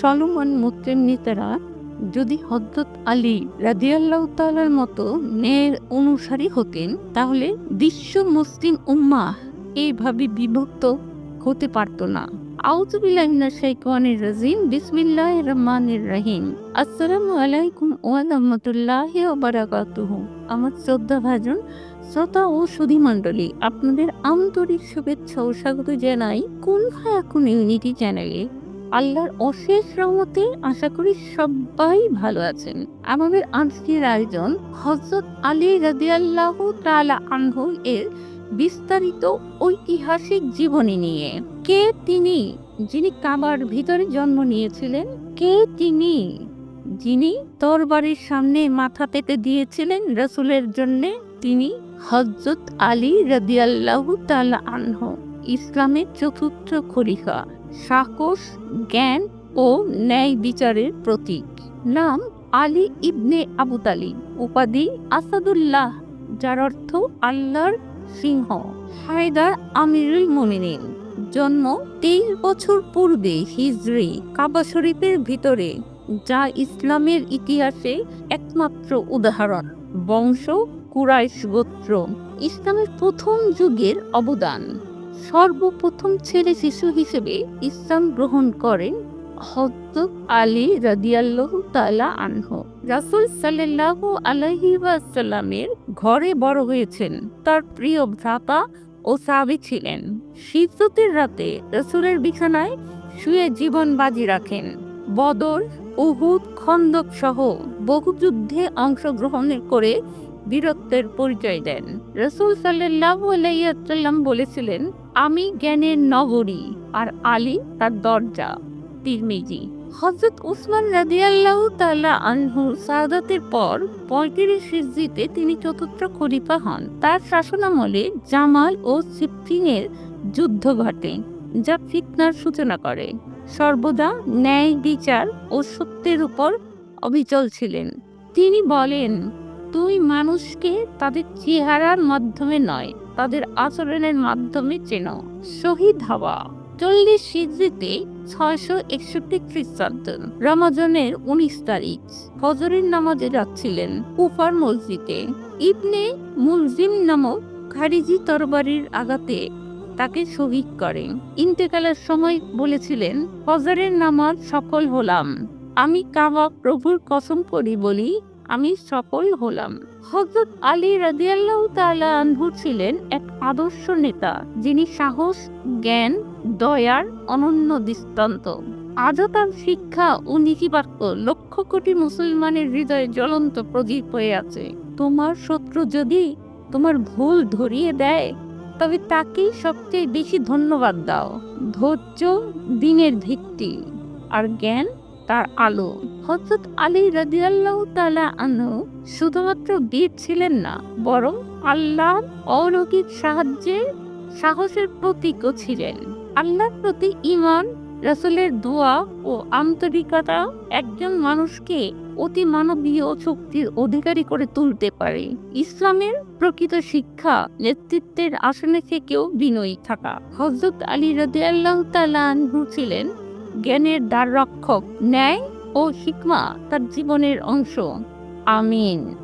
চলমান মুসলিম নেতারা যদি হজরত আলী রাদিয়াল্লাহ তালার মতো ন্যায়ের অনুসারী হতেন, তাহলে বিশ্ব মুসলিম উম্মা এইভাবে বিভক্ত হতে পারত না। রহিম। আসসালামু আলাইকুম আমার শ্রোতা ও আপনাদের আন্তরিক শুভেচ্ছা ও স্বাগত জানাই কোন ইউনিটি চ্যানেলে। আল্লাহর অশেষ রহমতে আশা করি সবাই ভালো আছেন। আমাদের আজকের আয়োজন হজরত আলী রাদিয়াল্লাহু তাআলা আনহু এর বিস্তারিত ঐতিহাসিক জীবনী নিয়ে। কে তিনি? যিনি কাবার ভিতরে জন্ম নিয়েছিলেন। কে তিনি? যিনি তরবারির সামনে মাথা পেতে দিয়েছিলেন রসুলের জন্যে। তিনি হজরত আলী রাদিয়াল্লাহু তাআলা আনহু। ইসলামের চতুর্থ খলিফা। সাহস জ্ঞান ও ন্যায় বিচারের প্রতীক। নাম আলী ইবনে আবু উপাধি আসাদুল্লাহ, যার অর্থ আল্লাহর সিংহ। হায়দার আমিরুল মোমিনিন। জন্ম তেইশ বছর পূর্বে হিজরি, কাবা শরীফের ভিতরে, যা ইসলামের ইতিহাসে একমাত্র উদাহরণ। বংশ কুরাইশ গোত্র। ইসলামের প্রথম যুগের অবদান। সর্বপ্রথম ছেলে শিশু হিসেবে ইসলাম গ্রহণ করেন হজরত আলী রাদিয়াল্লাহ তালা আনহু। রাসুল সাল্লাহ আলহি ঘরে বড় হয়েছেন। তার প্রিয় ভ্রাতা ও সাবি ছিলেন। শীততের রাতে রসুলের বিছানায় শুয়ে জীবন বাজি রাখেন। বদর, উহুদ, খন্দক সহ বহু যুদ্ধে অংশগ্রহণের করে বীরত্বের পরিচয় দেন। রসুল সাল্লাহ বলেছিলেন, আমি জ্ঞানের নগরী আর আলী তার দরজা। তিরমিজি হজরত উসমান রাদিয়াল্লাহ তাআলা আনহু সাদাতের পর পঁয়ত্রিশ হিজরিতে তিনি চতুর্থ খলিফা হন। তার শাসনামলে জামাল ও সিফিনের যুদ্ধ ঘটে, যা ফিতনার সূচনা করে। সর্বদা ন্যায় বিচার ও সত্যের উপর অবিচল ছিলেন। তিনি বলেন তুই মানুষকে তাদের চেহারার মাধ্যমে নয়, তাদের আচরণের মাধ্যমে চেনো। শহীদ হওয়া চল্লিশ সিদ্ধিতে ছয়শো একষট্টি খ্রিস্টাব্দ, রমাজনের উনিশ তারিখ। ফজরের নামাজে যাচ্ছিলেন কুফার মসজিদে। ইবনে মুলজিম নামক খারিজি তরবারির আঘাতে তাকে শহীদ করে ইন্তেকালের সময় বলেছিলেন, ফজরের নামাজ সফল হলাম। আমি কাবা প্রভুর কসম করি বলি আমি সফল হলাম। হজরত আলী রাদিয়াল্লাহ তাআলা আনহু ছিলেন এক আদর্শ নেতা, যিনি সাহস, জ্ঞান, দয়ার অনন্য দৃষ্টান্ত। আজও তার শিক্ষা ও নীতিবাক্য লক্ষ কোটি মুসলমানের হৃদয়ে জ্বলন্ত প্রদীপ হয়ে আছে। তোমার শত্রু যদি তোমার ভুল ধরিয়ে দেয়, তবে তাকেই সবচেয়ে বেশি ধন্যবাদ দাও। ধৈর্য, দিনের ভিত্তি। আর জ্ঞান তার আলো। হজরত আলী রাদিয়াল্লাহু তাআলা আনহু শুধুমাত্র বীর ছিলেন না, বরং আল্লাহ অলৌকিক সাহায্যে সাহসের প্রতীকও ছিলেন। আল্লাহর প্রতি ঈমান, রাসূলের দোয়া ও আন্তরিকতা একজন মানুষকে অতি মানবীয় শক্তির অধিকারী করে তুলতে পারে। ইসলামের প্রকৃত শিক্ষা নেতৃত্বের আসনে থেকেও বিনয়ী থাকা। হজরত আলী রাদিয়াল্লাহু তাআলা আনহু ছিলেন জ্ঞানের দ্বার রক্ষক ন্যায় ও হিকমা তার জীবনের অংশ। আমিন।